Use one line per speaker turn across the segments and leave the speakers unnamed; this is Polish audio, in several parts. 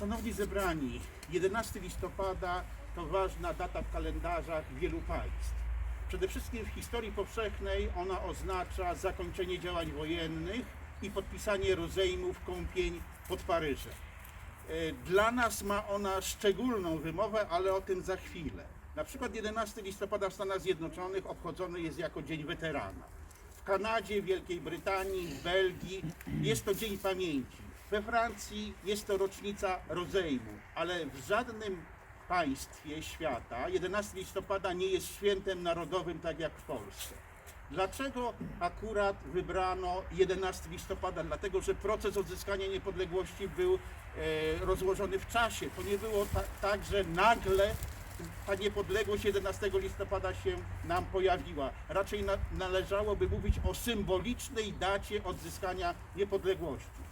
Szanowni zebrani, 11 listopada to ważna data w kalendarzach wielu państw. Przede wszystkim w historii powszechnej ona oznacza zakończenie działań wojennych i podpisanie rozejmów kąpień pod Paryżem. E, Dla nas ma ona szczególną wymowę, ale o tym za chwilę. Na przykład 11 listopada w Stanach Zjednoczonych obchodzony jest jako Dzień Weterana. W Kanadzie, Wielkiej Brytanii, Belgii jest to Dzień Pamięci. We Francji jest to rocznica rozejmu, ale w żadnym państwie świata 11 listopada nie jest świętem narodowym tak jak w Polsce. Dlaczego akurat wybrano 11 listopada? Dlatego, że proces odzyskania niepodległości był e, rozłożony w czasie. To nie było ta, tak, że nagle ta niepodległość 11 listopada się nam pojawiła. Raczej na, należałoby mówić o symbolicznej dacie odzyskania niepodległości.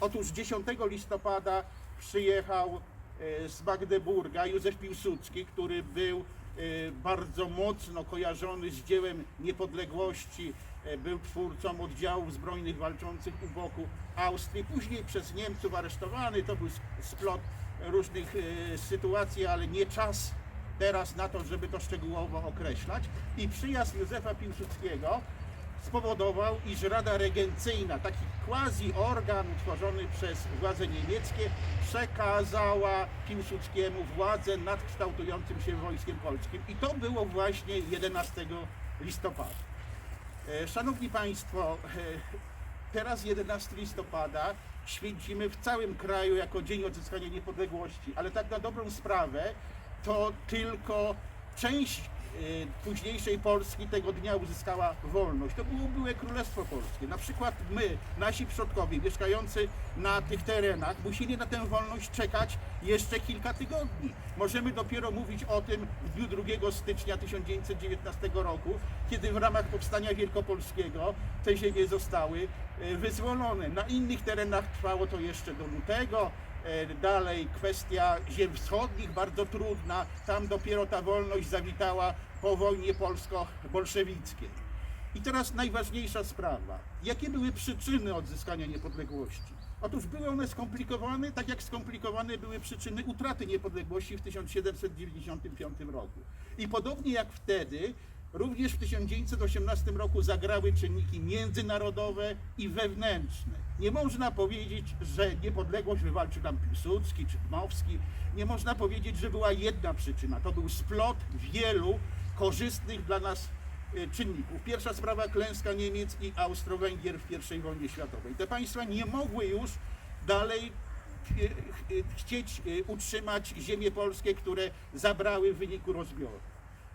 Otóż 10 listopada przyjechał e, z Magdeburga Józef Piłsudski, który był e, bardzo mocno kojarzony z dziełem niepodległości, e, był twórcą oddziałów zbrojnych walczących u boku Austrii, później przez Niemców aresztowany, to był splot różnych sytuacji, ale nie czas teraz na to, żeby to szczegółowo określać. I przyjazd Józefa Piłsudskiego spowodował, iż Rada Regencyjna, taki quasi-organ utworzony przez władze niemieckie, przekazała Piłsudskiemu władzę nad kształtującym się wojskiem polskim. I to było właśnie 11 listopada. E, Szanowni Państwo, e, teraz 11 listopada święcimy w całym kraju jako Dzień Odzyskania Niepodległości, ale tak na dobrą sprawę to tylko część późniejszej Polski tego dnia uzyskała wolność. To było byłe Królestwo Polskie. Na przykład my, nasi przodkowie mieszkający na tych terenach musieli na tę wolność czekać jeszcze kilka tygodni. Możemy dopiero mówić o tym w dniu 2 stycznia 1919 roku, kiedy w ramach powstania wielkopolskiego te ziemie zostały e, wyzwolone. Na innych terenach trwało to jeszcze do lutego. E, Dalej kwestia ziem wschodnich, bardzo trudna. Tam dopiero ta wolność zawitała po wojnie polsko-bolszewickiej. I teraz najważniejsza sprawa. Jakie były przyczyny odzyskania niepodległości? Otóż były one skomplikowane, tak jak skomplikowane były przyczyny utraty niepodległości w 1795 roku. I podobnie jak wtedy, również w 1918 roku zagrały czynniki międzynarodowe i wewnętrzne. Nie można powiedzieć, że niepodległość wywalczył nam Piłsudski czy Dmowski. Nie można powiedzieć, że była jedna przyczyna. To był splot wielu korzystnych dla nas e, czynników. Pierwsza sprawa klęska Niemiec i Austro-Węgier w I wojnie światowej. Te państwa nie mogły już dalej e, e, chcieć utrzymać ziemie polskie, które zabrały w wyniku rozbioru.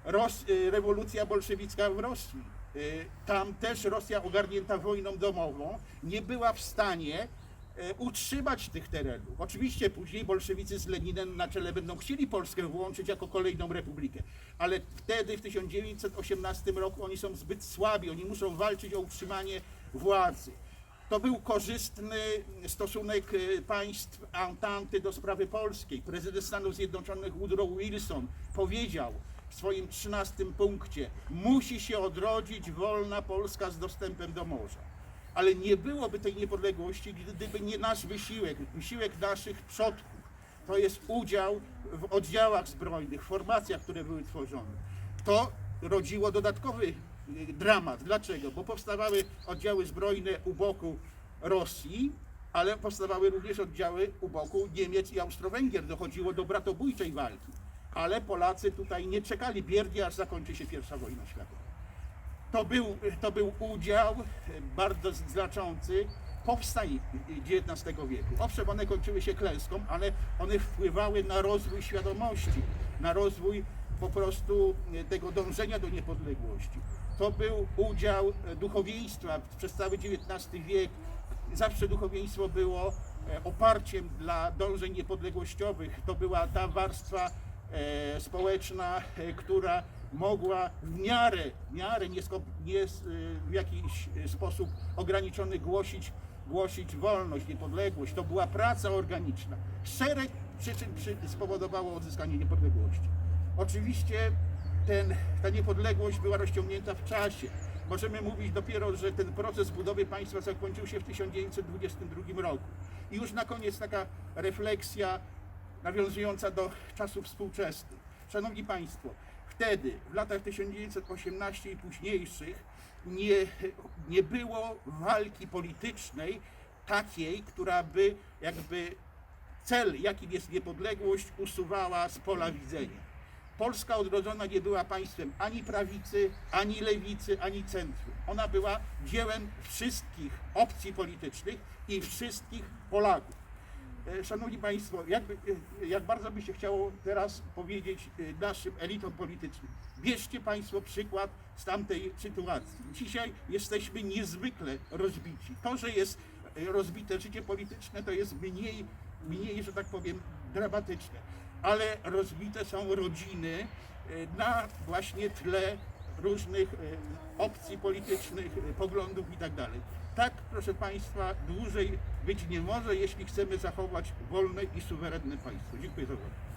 Ros, rewolucja bolszewicka w Rosji. E, Tam też Rosja ogarnięta wojną domową nie była w stanie e, utrzymać tych terenów. Oczywiście później bolszewicy z Leninem na czele będą chcieli Polskę włączyć jako kolejną republikę, ale wtedy w 1918 roku oni są zbyt słabi, oni muszą walczyć o utrzymanie władzy. To był korzystny stosunek e, państw Ententy do sprawy polskiej. Prezydent Stanów Zjednoczonych Woodrow Wilson powiedział w swoim 13 punkcie: Musi się odrodzić wolna Polska z dostępem do morza. Ale nie byłoby tej niepodległości, gdyby nie nasz wysiłek, wysiłek naszych przodków. To jest udział w oddziałach zbrojnych, formacjach, które były tworzone. To rodziło dodatkowy y, dramat. Dlaczego? Bo powstawały oddziały zbrojne u boku Rosji, ale powstawały również oddziały u boku Niemiec i Austro-Węgier. Dochodziło do bratobójczej walki. Ale Polacy tutaj nie czekali biernie, aż zakończy się pierwsza wojna światowa. To był, to był udział e, bardzo znaczący powstań XIX wieku. Owszem, one kończyły się klęską, ale one wpływały na rozwój świadomości, na rozwój po prostu e, tego dążenia do niepodległości. To był udział e, duchowieństwa przez cały XIX wiek. Zawsze duchowieństwo było oparciem dla dążeń niepodległościowych. To była ta warstwa społeczna, e, która mogła w miarę, w miarę nie, nie w jakiś sposób ograniczony głosić, głosić wolność, niepodległość. To była praca organiczna. Szereg przyczyn przy, spowodowało odzyskanie niepodległości. Oczywiście ten, ta niepodległość była rozciągnięta w czasie. Możemy mówić dopiero, że ten proces budowy państwa zakończył się w 1922 roku. I już na koniec taka refleksja nawiązująca do czasów współczesnych. Szanowni Państwo, wtedy, w latach 1918 i późniejszych, nie, nie było walki politycznej takiej, która by jakby cel, jakim jest niepodległość, usuwała z pola widzenia. Polska odrodzona nie była państwem ani prawicy, ani lewicy, ani centrum. Ona była dziełem wszystkich opcji politycznych i wszystkich Polaków. E, Szanowni Państwo, jakby, e, jak bardzo by się chciało teraz powiedzieć e, naszym elitom politycznym, bierzcie Państwo przykład z tamtej sytuacji. Dzisiaj jesteśmy niezwykle rozbici. To, że jest rozbite życie polityczne, to jest mniej, mniej że tak powiem, dramatyczne. Ale rozbite są rodziny na właśnie tle różnych e, opcji politycznych, e, poglądów i tak. Tak, proszę Państwa, dłużej być nie może, jeśli chcemy zachować wolne i suwerenne państwo. Dziękuję za uwagę.